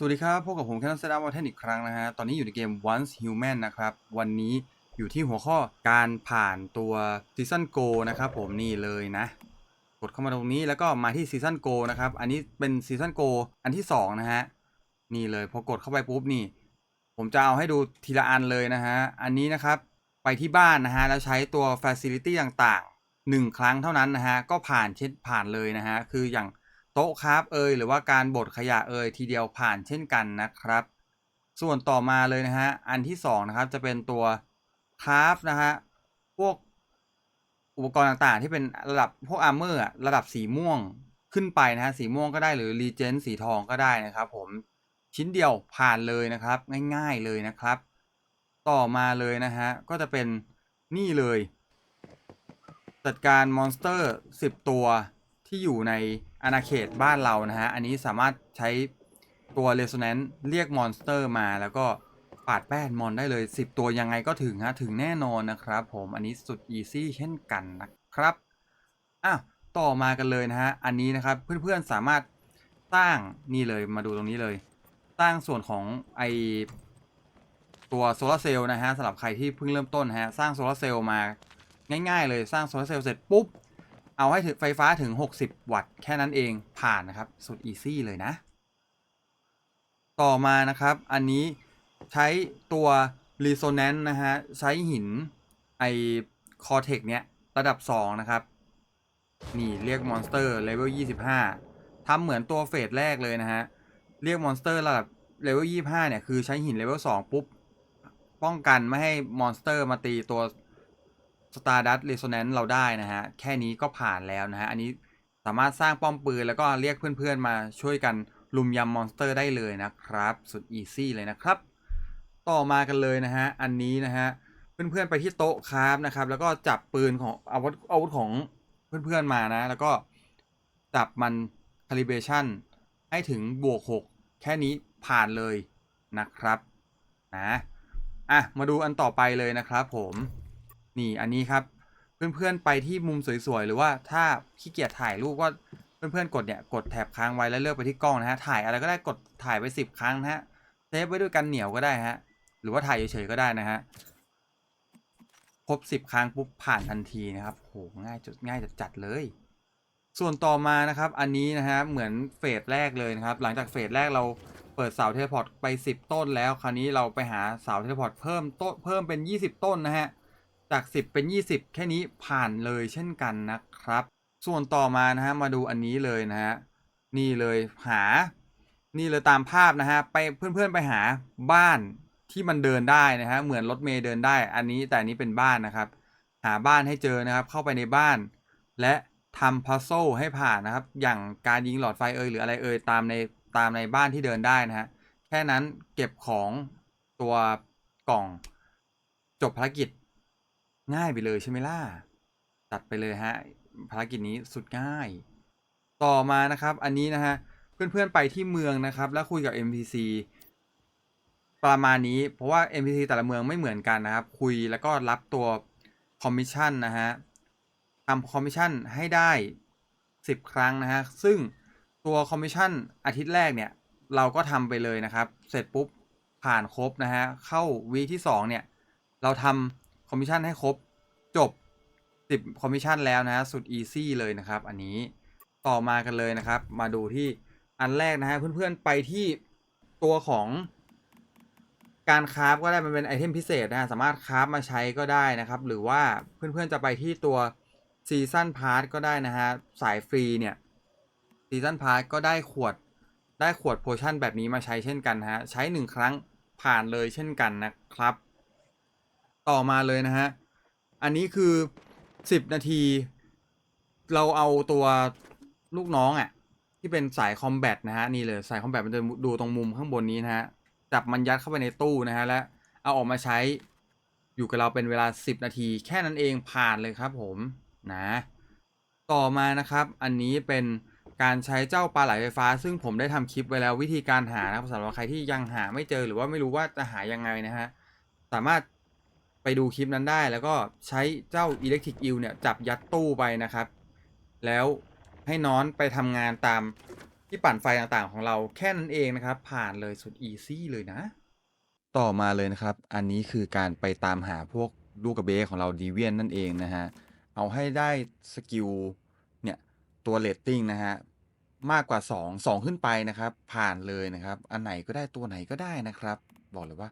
สวัสดีครับ พบกับผมแคนนอนเซดาวอลเทนอีกครั้งนะฮะ ตอนนี้อยู่ในเกม Once Human นะครับ วันนี้อยู่ที่หัวข้อการผ่านตัวซีซันโกนะครับผมนี่เลยนะ กดเข้ามาตรงนี้แล้วก็มาที่ซีซันโกนะครับ อันนี้เป็นซีซันโกอันที่ 2 นะฮะ นี่เลยพอกดเข้าไปปุ๊บนี่ ผมจะเอาให้ดูทีละอันเลยนะฮะ อันนี้นะครับไปที่บ้านนะฮะ แล้วใช้ตัว Facility ต่างๆ 1 ครั้งเท่านั้นนะฮะ ก็ผ่านเช่นผ่านเลยนะฮะ คืออย่าง ต๊ะคราฟเอยหรือว่าการบดขยะเอยทีเดียวผ่านเช่นกันนะครับ ส่วนต่อมาเลยนะฮะอันที่2นะครับจะเป็นตัวคราฟนะฮะพวกอุปกรณ์ต่างๆ ที่เป็นระดับพวกอาร์เมอร์ระดับสีม่วงขึ้นไปนะฮะสีม่วงก็ได้หรือรีเจนสีทองก็ได้นะครับ ผมชิ้นเดียวผ่านเลยนะครับ ง่ายๆเลยนะครับ ต่อมาเลยนะฮะก็จะเป็นนี่เลย จัดการมอนสเตอร์ 10 ตัวที่อยู่ใน อาณาเขตบ้านเรานะฮะ อันนี้สามารถใช้ตัว Resonance เรียกมอนสเตอร์มาแล้วก็ปาดแป้นมอนได้เลย 10 ตัวยังไงก็ถึงฮะ ถึงแน่นอนนะครับผม อันนี้สุดอีซี่เช่นกันนะครับอะต่อมากันเลยนะฮะ อันนี้นะครับเพื่อนๆสามารถสร้างนี่เลยมาดูตรงนี้เลย สร้างส่วนของไอตัวโซลาร์เซลล์นะฮะสำหรับใครที่เพิ่งเริ่มต้นฮะ สร้างโซลาร์เซลล์มาง่ายๆเลยสร้างโซลาร์เซลล์เสร็จปุ๊บ เอาให้ถึงไฟฟ้าถึง 60 วัตต์ แค่นั้นเองผ่านนะครับ สุดอีซี่เลยนะ ต่อมานะครับ อันนี้ใช้ตัว Resonance นะฮะ ใช้หินไอ Cortex เนี้ย ระดับ 2 นะครับ นี่เรียกมอนสเตอร์เลเวล25 ทำเหมือนตัวเฟสแรกเลยนะฮะ เรียกมอนสเตอร์ระดับเลเวล25 เนี่ย คือใช้หินเลเวล2ปุ๊บ ป้องกันไม่ให้มอนสเตอร์มาตีตัว Stardust Resonance เราได้นะฮะ แค่นี้ก็ผ่านแล้วนะฮะ อันนี้สามารถสร้างป้อมปืนแล้วก็เรียกเพื่อนๆมาช่วยกันลุมยำมอนสเตอร์ได้เลยนะครับ สุดอีซี่เลยนะครับ ต่อมากันเลยนะฮะ อันนี้นะฮะ เพื่อนๆไปที่โต๊ะคราฟนะครับ แล้วก็จับปืนของอาวุธอาวุธของเพื่อนๆมานะ แล้วก็จับมัน calibration ให้ถึงบวก 6 แค่นี้ผ่านเลยนะครับนะอะมาดูอันต่อไปเลยนะครับผม นี่อันนี้ครับ เพื่อนๆไปที่มุมสวยๆ หรือว่าถ้าขี้เกียจถ่ายรูปก็เพื่อนๆกดเนี่ยกดแถบค้างไว้แล้วเลือกไปที่กล้องนะฮะถ่ายอะไรก็ได้กดถ่ายไป 10 ครั้งนะฮะเซฟไว้ด้วยกันเหนียวก็ได้ฮะหรือว่าถ่ายเฉยๆก็ได้นะฮะครบ 10 ครั้งปุ๊บผ่านทันทีนะครับโหง่ายจุดง่ายจัดเลย ส่วนต่อมานะครับอันนี้นะฮะเหมือนเฟสแรกเลยนะครับหลังจากเฟสแรกเราเปิดเสาเทเลพอร์ตไป 10 ต้นแล้ว คราวนี้เราไปหาเสาเทเลพอร์ตเพิ่มต้นเพิ่มเป็น 20 ต้นนะฮะ จาก 10 เป็น 20 แค่นี้ผ่านเลยเช่นกันนะครับ ส่วนต่อมานะฮะมาดูอันนี้เลยนะฮะนี่เลยหา นี่เลยตามภาพนะฮะไปเพื่อนๆไปหาบ้านที่มันเดินได้นะฮะเหมือนรถเมย์เดินได้ อันนี้แต่อันนี้เป็นบ้านนะครับ หาบ้านให้เจอนะครับ เข้าไปในบ้าน และทำพัซโซให้ผ่านนะครับ อย่างการยิงหลอดไฟเอยหรืออะไรเอยตามในตามในบ้านที่เดินได้นะฮะแค่นั้นเก็บของตัวกล่องจบภารกิจ ง่ายไปเลยใช่ไหมล่ะ ตัดไปเลยฮะ ภารกิจนี้สุดง่าย ต่อมานะครับ อันนี้นะฮะ เพื่อนๆไปที่เมืองนะครับ แล้วคุยกับ NPC ประมาณนี้ เพราะว่า NPC แต่ละเมืองไม่เหมือนกันนะครับ คุยแล้วก็รับตัวคอมมิชชั่นนะฮะทำคอมมิชชั่นให้ได้ 10 ครั้งนะฮะ ซึ่งตัวคอมมิชชั่นอาทิตย์แรกเนี่ย เราก็ทำไปเลยนะครับ เสร็จปุ๊บผ่านครบนะฮะ เข้าวีที่ 2 เนี่ย เราทำ คอมมิชชั่นให้ครบจบ 10 คอมมิชชั่นแล้วนะฮะสุดอีซี่เลยนะครับ อันนี้ต่อมากันเลยนะครับ มาดูที่อันแรกนะฮะเพื่อนๆไปที่ตัวของการคราฟก็ได้มันเป็นไอเทมพิเศษนะฮะสามารถคราฟมาใช้ก็ได้นะครับ หรือว่าเพื่อนๆจะไปที่ตัวซีซันพาร์ทก็ได้นะฮะ สายฟรีเนี่ยซีซันพาร์ทก็ได้ขวดได้ขวดโพชั่นแบบนี้มาใช้เช่นกันฮะ ใช้หนึ่งครั้งผ่านเลยเช่นกันนะครับ ต่อมาเลยนะฮะ อันนี้คือ10นาที เราเอาตัวลูกน้องอะ่ะ ที่เป็นสายคอมแบทนะฮะนี่เลยสายคอมแบทมันจะดูตรงมุมข้างบนนี้นะฮะจับมันยัดเข้าไปในตู้นะฮะและเอาออกมาใช้อยู่กับเราเป็นเวลา 10 นาที แค่นั้นเองผ่านเลยครับผมนะ ต่อมานะครับ อันนี้เป็นการใช้เจ้าปลาไหลไฟฟ้า ซึ่งผมได้ทำคลิปไว้แล้ววิธีการหานะครับสำหรับใครที่ยังหาไม่เจอหรือว่าไม่รู้ว่าจะหายังไงนะฮะสามารถ ไปดูคลิปนั้นได้ แล้วก็ใช้เจ้า Electric Eel เนี่ยจับยัดตู้ไปนะครับ แล้วให้นอนไปทำงานตามที่ปั่นไฟต่างๆของเราแค่นั้นเองนะครับ ผ่านเลยสุดอีซี่เลยนะ ต่อมาเลยนะครับ อันนี้คือการไปตามหาพวกลูกกระเบสของเราดีเวียนนั่นเองนะฮะ เอาให้ได้สกิลเนี่ยตัวเรตติ้งนะฮะมากกว่า 2 2 ขึ้นไปนะครับ ผ่านเลยนะครับ อันไหนก็ได้ตัวไหนก็ได้นะครับ บอกเลยว่า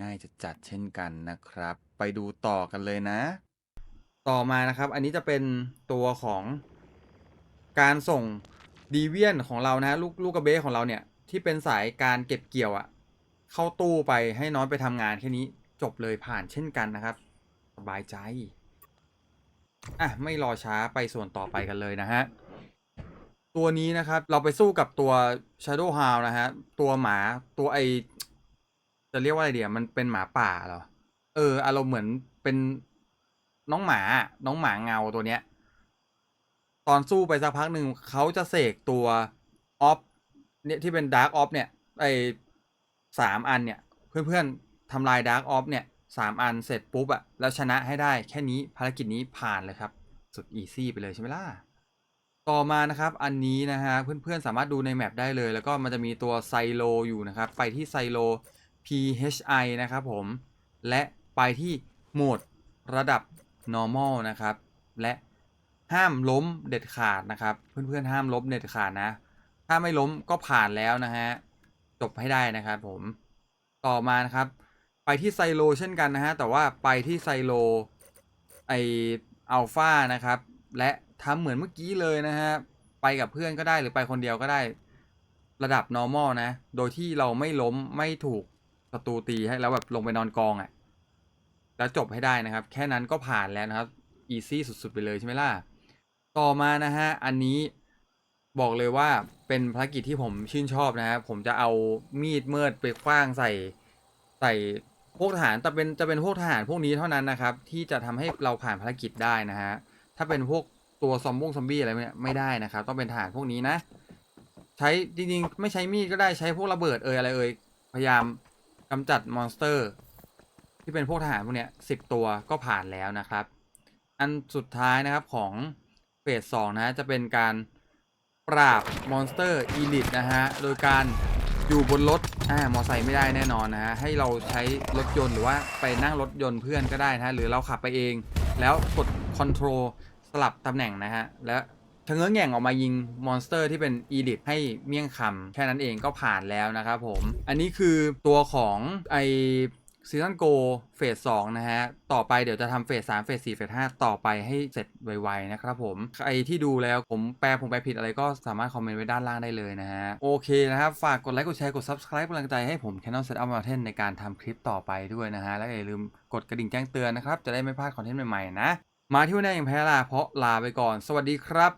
ง่ายจะจัดเช่นกันนะครับ ไปดูต่อกันเลยนะ ต่อมานะครับ อันนี้จะเป็นตัวของการส่งดีเวียนของเรานะฮะลูกลูกกระเบสของเราเนี่ยที่เป็นสายการเก็บเกี่ยวอะเข้าตู้ไปให้น้อยไปทำงานแค่นี้จบเลยผ่านเช่นกันนะครับ สบายใจ อะ ไม่รอช้าไปส่วนต่อไปกันเลยนะฮะ ตัวนี้นะครับ เราไปสู้กับตัว Shadow Hound นะฮะ ตัวหมาตัวไอ จะเรียกว่าอะไรเดียวมันเป็นหมาป่าเหรอ เอออารมณ์เหมือนเป็นน้องหมาอะน้องหมาเงาตัวเนี้ย ตอนสู้ไปสักพักหนึ่งเขาจะเสกตัวออฟเนี่ยที่เป็นดาร์กออฟเนี่ยไอสามอันเนี่ย เพื่อนๆทำลายดาร์กออฟเนี่ยสามอันเสร็จปุ๊บอะแล้วชนะให้ได้แค่นี้ภารกิจนี้ผ่านเลยครับ สุดอีซี่ไปเลยใช่ไหมล่ะ ต่อมานะครับอันนี้นะฮะ เพื่อนๆสามารถดูในแมปได้เลย แล้วก็มันจะมีตัวไซโลอยู่นะครับ ไปที่ไซโล PHI นะครับผมและ ไปที่โหมดระดับ normal นะครับ และห้ามล้มเด็ดขาดนะครับ เพื่อนๆห้ามล้มเด็ดขาดนะ ถ้าไม่ล้มก็ผ่านแล้วนะฮะจบให้ได้นะครับผมต่อมานะครับ ไปที่ไซโลเช่นกันนะฮะแต่ว่าไปที่ไซโลไออัลฟานะครับ และทำเหมือนเมื่อกี้เลยนะฮะไปกับเพื่อนก็ได้หรือไปคนเดียวก็ได้ระดับ normal นะ โดยที่เราไม่ล้มไม่ถูกศัตรูตีให้แล้วแบบลงไปนอนกองอะ่ะ แล้วจบให้ได้นะครับ แค่นั้นก็ผ่านแล้วนะครับ easy สุดๆ ไปเลยใช่ไหมล่ะ ต่อมานะฮะ อันนี้บอกเลยว่าเป็นภารกิจที่ผมชื่นชอบนะฮะผมจะเอามีดเมือดไปคว้างใส่ใส่พวกทหารแต่เป็นจะเป็นพวกทหารพวกนี้เท่านั้นนะครับ ที่จะทำให้เราผ่านภารกิจได้นะฮะ ถ้าเป็นพวกตัวซอมบงซอมบี้อะไรเนี่ยไม่ได้นะครับ ต้องเป็นทหารพวกนี้นะ ใช้จริงๆ ไม่ใช้มีดก็ได้ใช้พวกระเบิดเอยอะไรเอยพยายามกำจัดมอนสเตอร์ ที่เป็นพวกทหารพวกเนี้ยสิบตัวก็ผ่านแล้วนะครับ อันสุดท้ายนะครับของเฟสสองนะจะเป็นการปราบมอนสเตอร์อีลิทนะฮะโดยการอยู่บนรถอ่ามอไซค์ไม่ได้แน่นอนนะฮะให้เราใช้รถยนต์หรือว่าไปนั่งรถยนต์เพื่อนก็ได้นะฮะหรือเราขับไปเอง แล้วกดคอนโทรลสลับตำแหน่งนะฮะแล้วชะเง้อแง่งออกมายิงมอนสเตอร์ที่เป็นอีลิทให้เมี่ยงคำแค่นั้นเองก็ผ่านแล้วนะครับผม อันนี้คือตัวของไอ ซีซันโกเฟสสองนะฮะ ต่อไปเดี๋ยวจะทำเฟสสามเฟสสี่เฟสห้าต่อไปให้เสร็จไวๆนะครับผม ใครที่ดูแล้วผมแปลผมแปลผิดอะไรก็สามารถคอมเมนต์ไว้ด้านล่างได้เลยนะฮะ โอเคนะครับ ฝากกดไลค์กดแชร์กด Subscribe กำลังใจให้ผม Canon Setup Mountain ในการทำคลิปต่อไปด้วยนะฮะ และอย่าลืมกดกระดิ่งแจ้งเตือนนะครับ จะได้ไม่พลาดคอนเทนต์ใหม่ๆนะ มาที่วันนี้อย่างแพ้ลาเพราะลาไปก่อน สวัสดีครับ